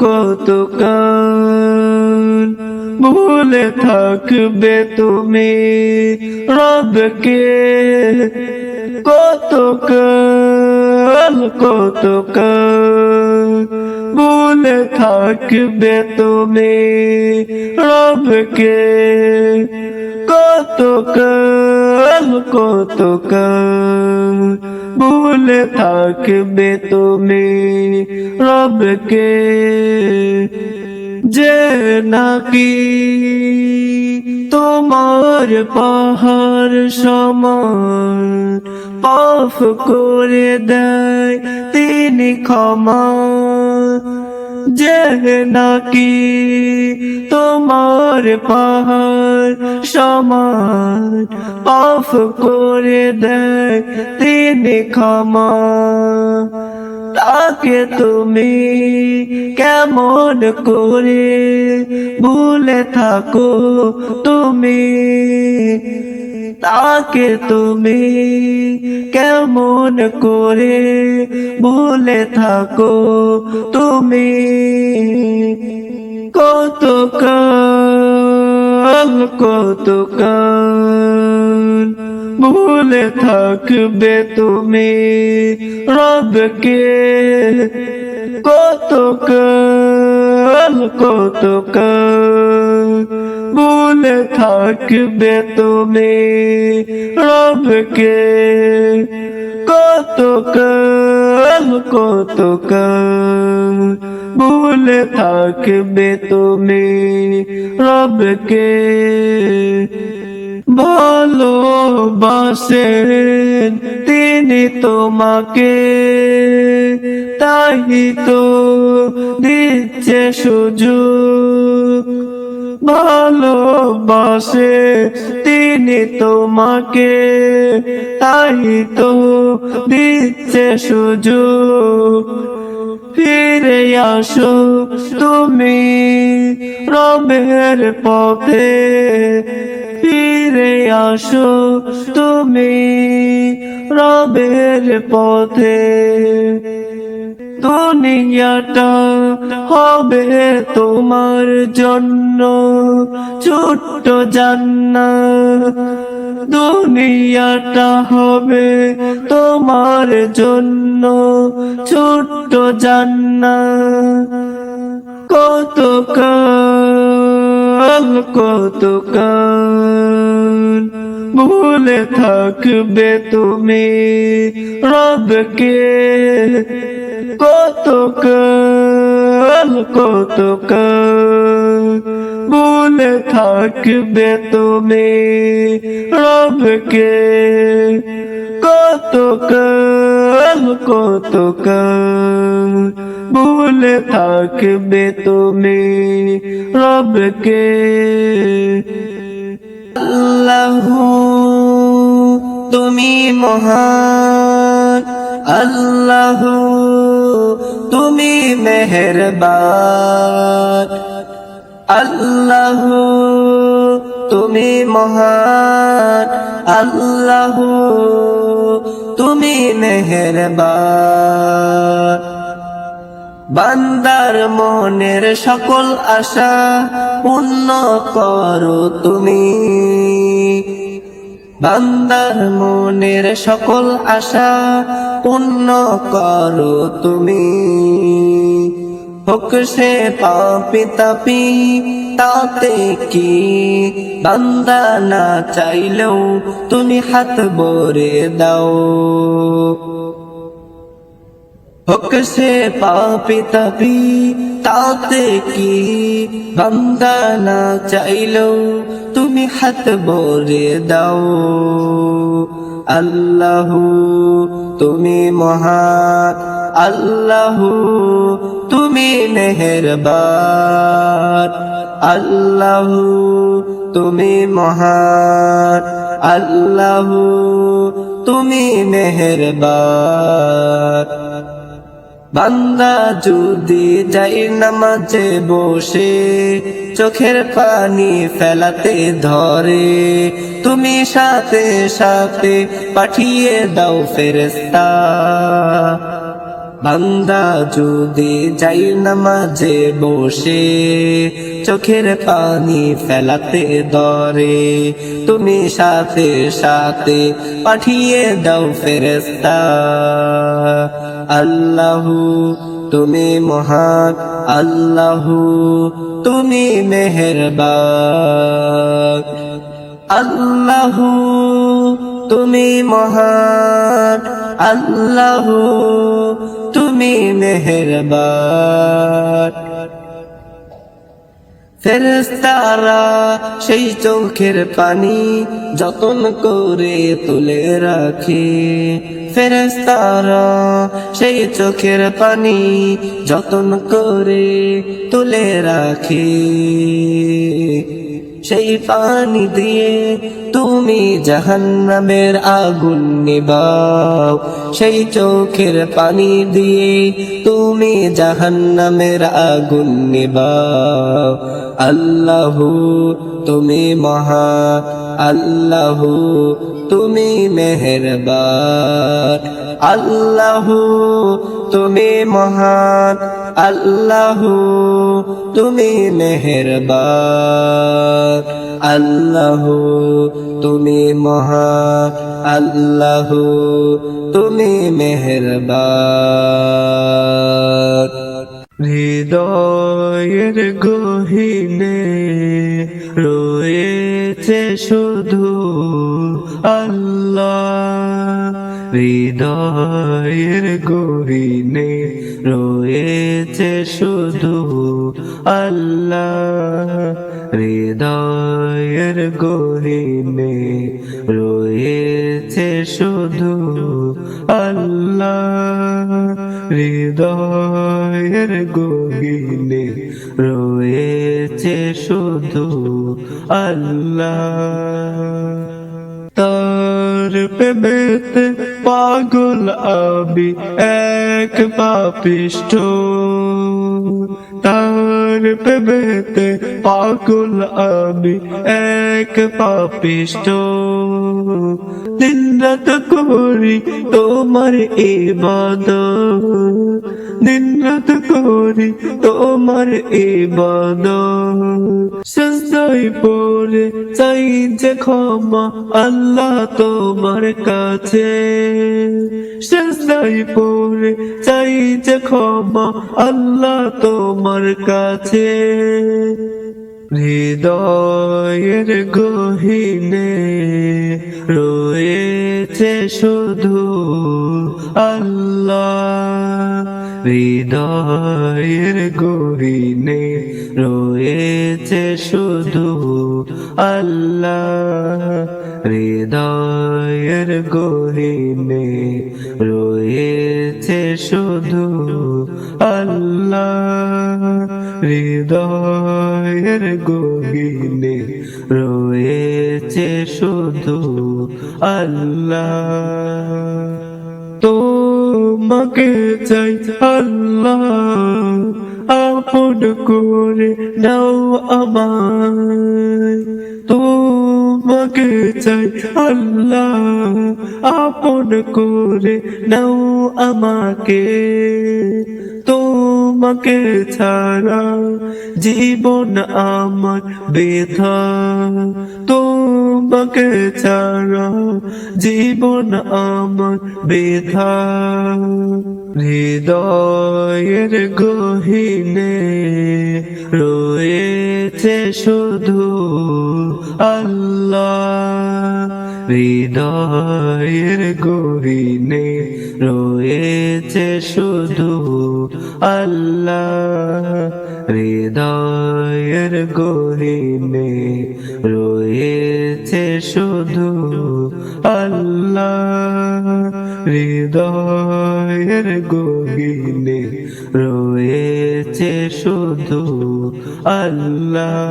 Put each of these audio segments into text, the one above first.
কত ভুলে থাকবে তুমি রবকে? কত কত ভুলে থাকবে তুমি রবকে? কত কত ভুলে থাকবে তুমি রবকে। যে নাকি তোমার পাহাড় সমান পাফ করে দেয় তিনি ক্ষমা। যে নাকি তোমার পাহাড় সমান পাফ করে দেয় তিনি ক্ষমা। তাকে তুমি কেমন করে ভুলে থাকো তুমি? তাকে তুমি কেমন করে ভুলে থাকো তুমি? কত কত ভুলে থাকবে তুমি রবকে? কত কত ভুলে থাকবে তুমি রবকে। কত কাল কত কাল থাকবে তুমি রবকে। ভালোবাসেন তিনি তোমাকে, তাই তো দিচ্ছে সুযোগ। ভালোবাসে তিনি তোমাকে, তাই তো দিচ্ছে সুযোগ। ফিরে আসো তুমি রবের পথে। ফিরে আসো তুমি রবের পথে। দুনিয়াটা হবে তোমার জন্য ছোট্ট জান্না দুনিয়াটা হবে তোমার জন্য ছোট্ট জান্না কত কত কাল? ভুলে থাকবে তুমি রবকে। কত কাল, কত ভুলে থাকবে তুমি রবকে। কত কাল, কত ভুলে থাকবে তুমি রবকে। আল্লাহ, তুমি মহান। আল্লাহ, তুমি মেহরবান। আল্লাহ, তুমি মহান। আল্লাহ, তুমি মেহরবান। বান্দার মনের সকল আশা পূর্ণ করো তুমি। বান্দার মনের সকল আশা পূর্ণ করো তুমি। হোক সে পাপি তাপি, তাতে কি বান্দা না চাইলেও তুমি হাত ভরে দাও। হোক সে পাপি তাপি তাতে কি বান্দা না চাইলেও তুমি হাত ভরে দাও আল্লাহ তুমি মহান আল্লাহ তুমি মেহরবান আল্লাহ তুমি মহান আল্লাহ তুমি মেহরবান বান্দা যদি যাই নামাজে বসে, চোখের পানি ফেলাতে ধরে, তুমি সাথে সাথে পাঠিয়ে দাও ফেরেস্তা বান্দা যদি যাই নামাজে বসে, চোখের পানি ফেলাতে দরে তুমি সাথে সাথে পাঠিয়ে দাও ফেরেস্তা আল্লাহু তুমি মহান আল্লাহু তুমি মেহেরবান। আল্লাহু তুমি মহান আল্লাহু তুমি মেহেরবান। ফেরেস্তারা সেই চোখের পানি যতন করে তুলে রাখে। ফেরেস্তারা সেই চোখের পানি যতন করে তুলে রাখে। সেই পানি দিয়ে তুমি জাহান্নামের আগুন নিবাও। সেই চোখের পানি দিয়ে তুমি জাহান্নামের আগুন নিবাও। আল্লাহু, তুমি মহা, আল্লাহু, তুমি মেহেরবান। আল্লাহু, তুমি মহান, আল্লাহু, তুমি মেহেরবান। আল্লাহু, তুমি মহান, আল্লাহু, তুমি মেহেরবান। হৃদয়ের গহিনে রয়েছে শুধু আল্লাহ। হৃদয়ের গহিনে রয়েছে শুধু আল্লাহ। হৃদয়ের গহিনে রয়েছে শুধু আল্লাহ। হৃদয়ের গহিনে রয়েছে শুধু আল্লাহ। তার প্রেমেতে পাগল আবি এক পাপিষ্ট তার প্রেমেতে পাগল আবি এক পাপিষ্ট দিন রাত করি তোমার ইবাদ দিন রাত করি তোমার ইবাদ সস্তাই পরে চাই যে ক্ষমা আল্লাহ তোমার কাছে। সস্তাই পরে চাই যে ক্ষমা আল্লাহ তোমার কাছে। হৃদয়ের গহিনে রয়েছে শুধু আল্লাহ। হৃদয়ের গহিনে রয়েছে শুধু আল্লাহ। হৃদয়ের গহিনে রয়েছে শুধু আল্লাহ। হৃদয়ের গহিনে রয়েছে শুধু আল্লাহ। তোমাকে চাই আল্লাহ, আপন করে নাও আমায়। তোমাকে চাই আল্লাহ, আপন করে নাও আমাকে। তোমাকে ছাড়া জীবন আমার বেথা। তোমাকে ছাড়া জীবন আমার বেথা। হৃদয়ের গহিনে রয়েছে শুধু আল্লাহ। হৃদয়ের গহিনে রয়েছে শুধু আল্লাহ হৃদয়ের গহিনে রয়েছে শুধু আল্লাহ হৃদয়ের গহিনে রয়েছে শুধু আল্লাহ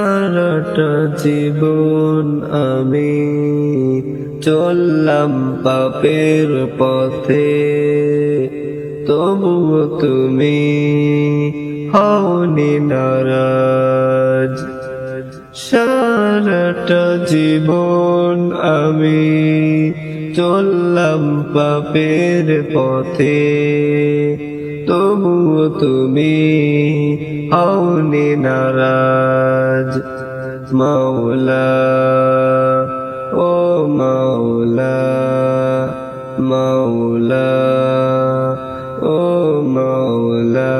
সারাটা জীবন আমি চললাম পাপের পথে। তবুও তুমি হওনি নারাজ। সারাটা জীবন আমি চললাম পাপের পথে। তবুও তুমি হওনি নারাজ, মাওলা, ও মাওলা মাওলা, ও মাওলা।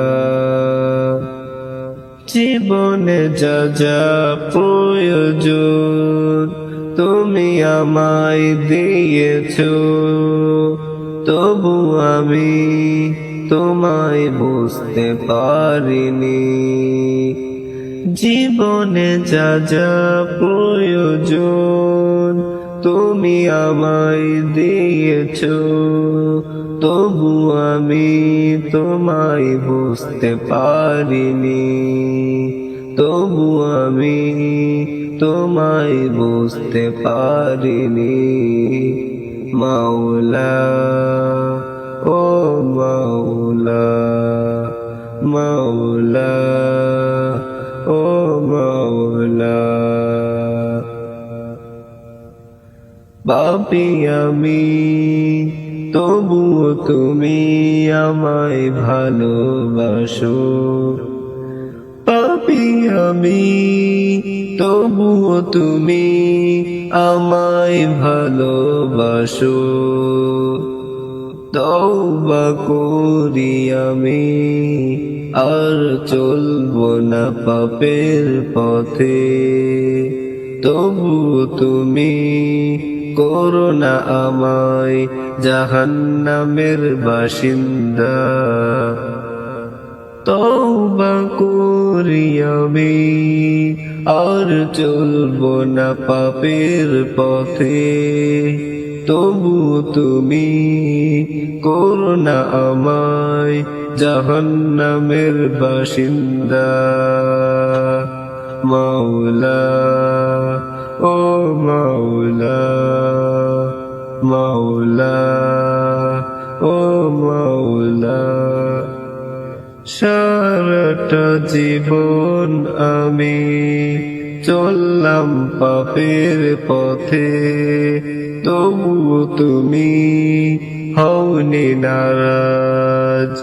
জীবনে যা যা প্রয়োজন, তুমি আমায় দিয়েছ, তবু আমি তোমায় বুঝতে পারিনি। জীবনে যা যা প্রয়োজন তুমি আমায় দিয়েছ, তবু আমি তোমায় বুঝতে পারিনি। তবু আমি তোমায় বুঝতে পারিনি। মাওলা, ও মাওলা। মাওলা ও মাওলা। পাপি আমি, তবুও তুমি আমায় ভালোবাসো। পাপি আমি, তবুও তুমি আমায় ভালোবাসো। তওবা করি আমি। আর চলবো না পাপের পথে। তবু তুমি করোনা আমায় জাহান্নামের বাসিন্দা। তওবা করি আমি। আর চলবো না পাপের পথে। তবু তুমি করোনা আমায় জাহান্নামের বাসিন্দা, মাওলা, ও মাওলা মাওলা, ও মাওলা। সারাটা জীবন আমি চললাম পাপের পথে তবু তুমি হওনি নারাজ।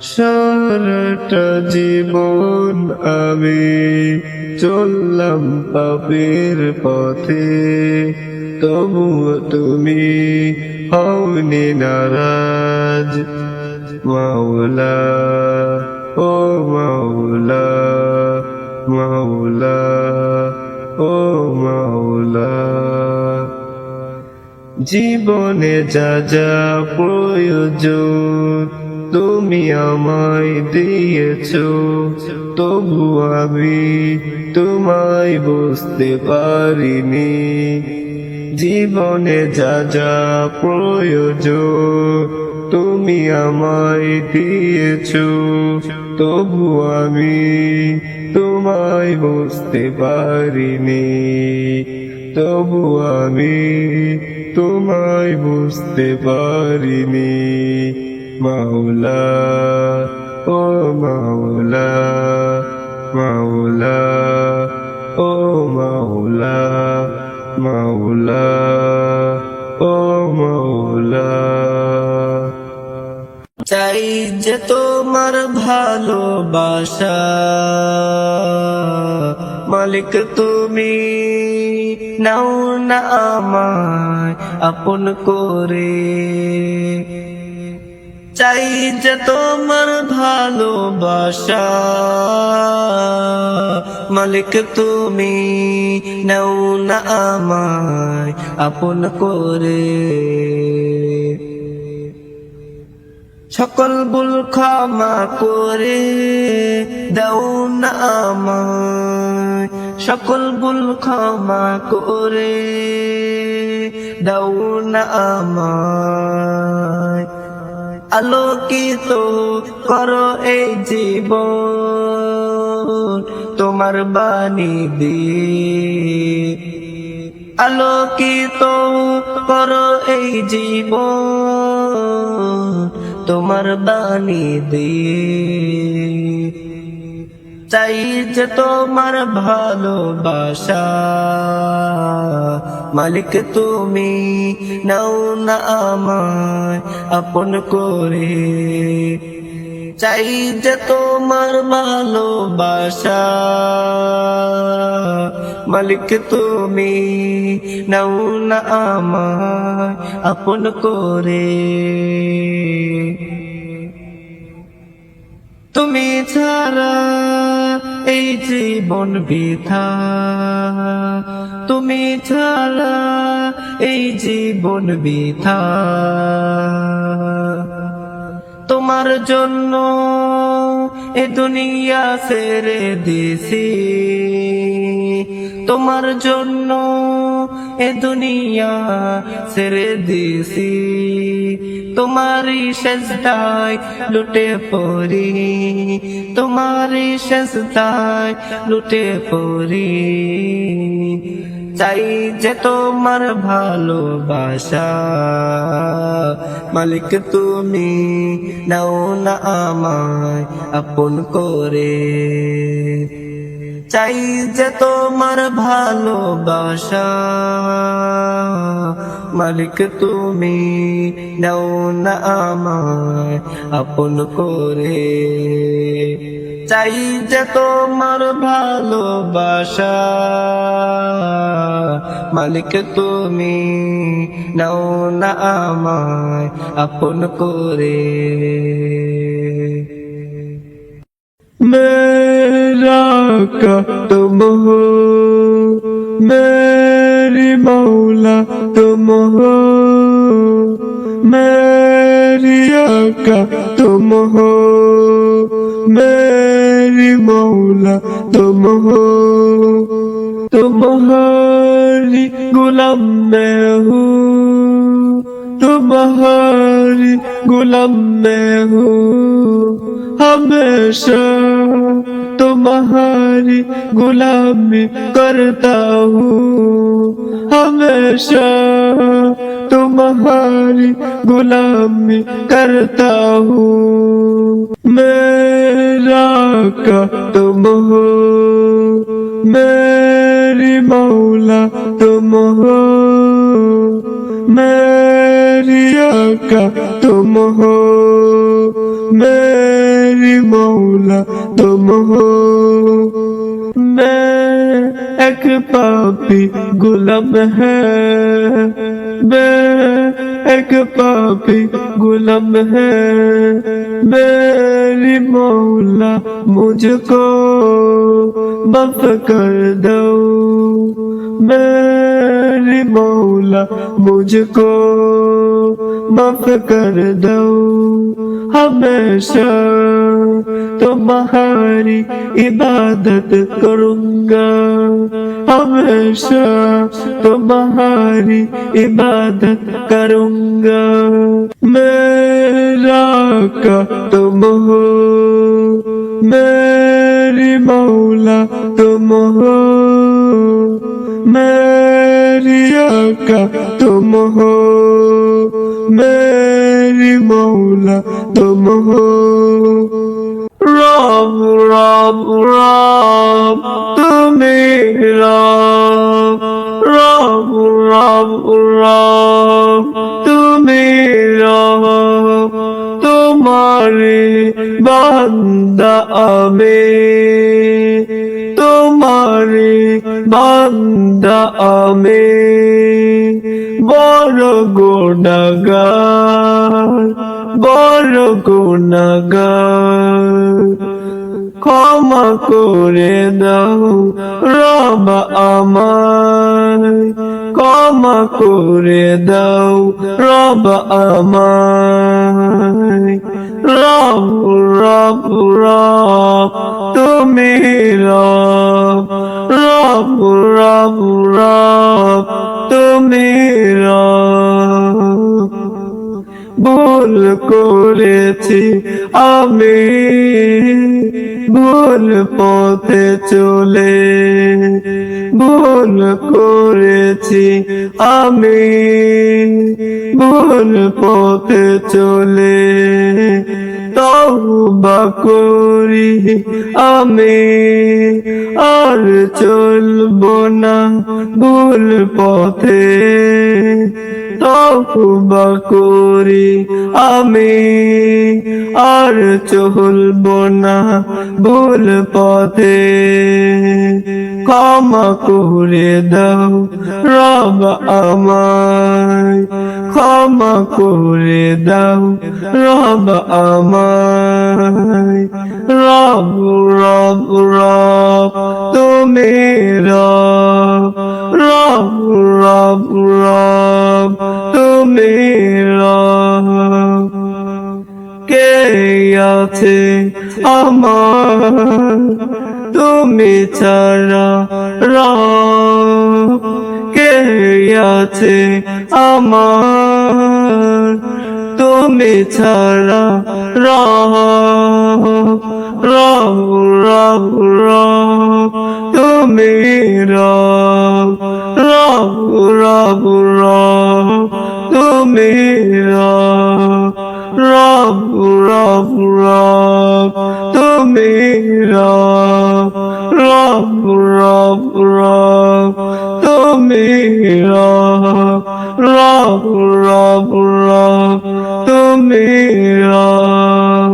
সারাটা জীবন আমি চললাম পাপের পথে। তবু তুমি হওনি নারাজ। মাওলা, ও মাওলা মাওলা, ও মাওলা। জীবনে যা যা প্রয়োজন তুমি আমায় দিয়েছ, তবু আমি তোমায় বুঝতে পারিনি। জীবনে যা যা প্রয়োজন তুমি আমায় দিয়েছ, তবু আমি তোমায় বুঝতে পারিনি। তবু আমি তোমায় বুঝতে পারিনি। মাওলা, ও মাওলা মাওলা, ও মাওলা মাওলা, ও মাওলা। চাই যে তোমার ভালোবাসা, মালিক তুমি। নাও না আমায় আপন করে। চাই যে তোমার ভালোবাসা। মালিক তুমি, নাও না আমায় আপন করে। সকল ভুল ক্ষমা করে, দাও না আমায় সকল ভুল ক্ষমা করে দাও না আমায়। আলোকিত করো এই জীবন তোমার বাণী দিয়ে। আলোকিত করো এই জীবন তোমার বাণী দিয়ে। চাই যে তোমার ভালোবাসা। মালিক, তুমি নাও না আমায় আপন করে। চাই যে তোমার ভালোবাসা। মালিক, তুমি নাও না আমায় আপন করে। তুমি ছাড়া এই জীবন বৃথা। তুমি ছাড়া এই জীবন বৃথা। তোমার জন্য এ দুনিয়া ছেড়ে দিছি। তোমার জন্য এ দুনিয়া ছেড়ে দিছি। তোমারই সেজদায় লুটে পড়ি, তোমারই সেজদায় লুটে পড়ি। চাই যে তোমার ভালোবাসা, মালিক তুমি নাও না আমায় আপন করে। চাই যে তোমার ভালোবাসা মালিক তুমি নাও না আমার আপন করে। চাই যে তোমার ভালোবাসা। মালিক তুমি নাও না আমায় আপন করে। মেরা কতম মেরা मेरी मौला तुम हो मेरी आका तुम हो मेरी मौला तुम हो तुम्हारी गुलाम मैं हूँ तुम्हारी गुलाम मैं हूँ हमेशा तुम्हारी गुलामी करता हूँ हमेशा तुम्हारी गुलामी करता हूँ मेरा का तुम हो मेरी मौला तुम हो मेरी आका तुम हो मेरी مولا تم ہو میں ایک پاپی غلام ہے۔ میں ایک پاپی غلام ہے۔ میری مولا مجھ کو بف کر دو۔ میری مولا مجھ کو بف کر دو۔ हमेशा तुम्हारी इबादत करूंगा हमेशा तुम्हारी इबादत करूंगा मेरा का तुम हो मेरी मौला तुम हो मेरी आका तुम हो मेरी मौला तुम हो राम राम राम तुम्हें राम राम আমি বড় গুণাগার বড় গুণাগার। ক্ষমা করে দাও রব আমায় ক্ষমা করে দাও রব আমায় রব রব রব তুমি রব। রব রব তুমি ভুল করেছি আমি। ভুল পথে চলে, ভুল করেছি আমি। ভুল পথে চলে, তওবা করি আমি। আর চলবো না ভুল পথে। তওবা করি। আমি আর চলবো না ভুল পথে। ক্ষমা করে দাও রব আমায়। ক্ষমা করে দাও রব আমায়। রব রব রব, তুমি আছে আমার। তুমি ছাড়া কে আছে আমার? তুমি ছাড়া রাহ রাহ রাহ রাহ তুমি রাহ রাহ তুমি রব রব রব তুমি রব রব রব রব তুমি রব রব রব রব তুমি রব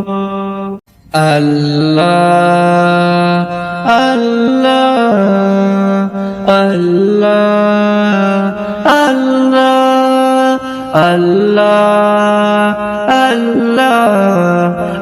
আল্লাহ আল্লাহ আল্লাহ আল্লাহ আল্লাহ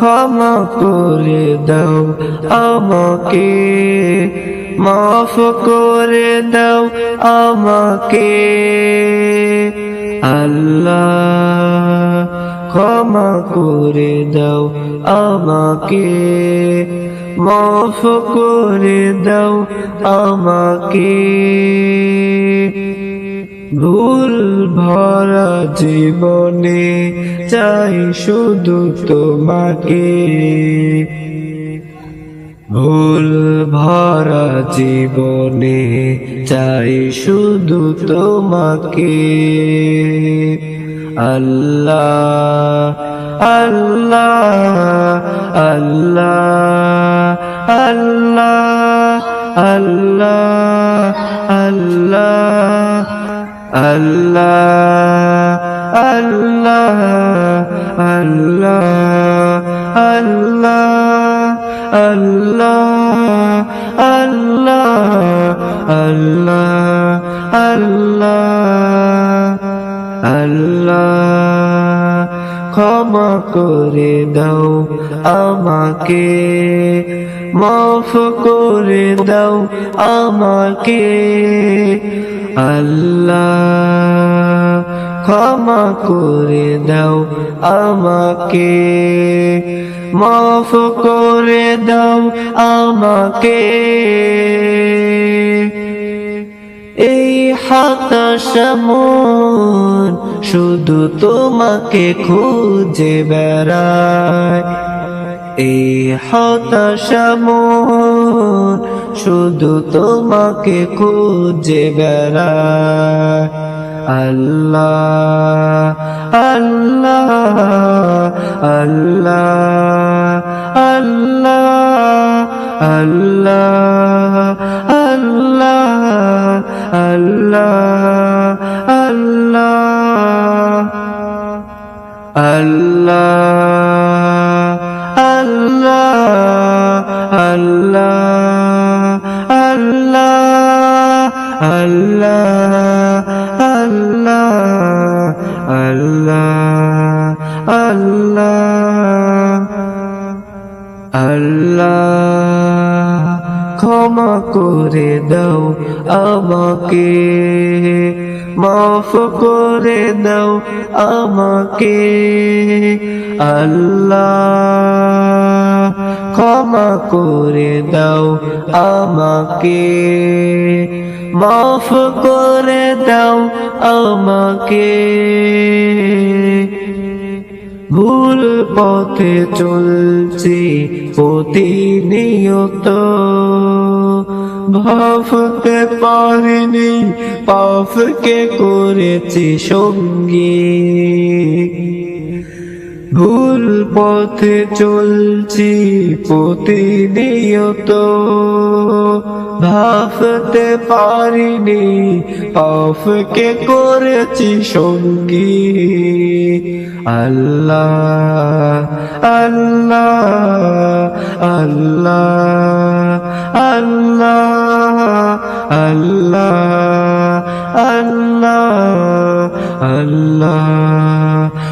ক্ষমা করে দাও আমাকে, মাফ করে দাও আমাকে। আল্লাহ, ক্ষমা করে দাও আমাকে, মাফ করে দাও আমাকে। ভুল ভরা জীবনে চাই শুধু তোমাকে। ভুল ভরা জীবনে চাই শুধু তোমাকে। আল্লাহ আল্লাহ আল্লাহ আল্লাহ। আল্লাহ আল্লাহ আল্লাহ আল্লাহ আল্লাহ আল্লাহ আল্লাহ আল্লাহ আল্লাহ ক্ষমা করে দাও আমাকে, মাফ করে দাও আমাকে আল্লাহ, ক্ষমা করে দাও আমাকে। মাফ করে দাও আমাকে। এই হতাশা মন শুধু তোমাকে খুঁজে বেড়ায়। এই হতাশা মন শুধু তোমাকে খুঁজে বেড়ায় আল্লাহ আল্লাহ আল্লাহ আল্লাহ আল্লাহ আল্লাহ আল্লাহ আল্লাহ আল্লাহ আল্লাহ আল্লাহ আল্লাহ আল্লাহ আল্লাহ আল্লাহ আল্লাহ, ক্ষমা করে দাও আমাকে, মাফ করে দাও আমাকে, আল্লাহ, ক্ষমা করে দাও আমাকে মাফ করে দাও আমাকে। ভুল পথে চলছি প্রতিনিয়ত। ভাবতে পারিনি পাপকে করেছি সঙ্গী। ভুল পথে চলছি প্রতিনিয়ত। ভাবতে পারিনি পাপকে করেছি সঙ্গী। আল্লাহ আল্লাহ আল্লাহ আল্লাহ আল্লাহ আল্লাহ আল্লাহ।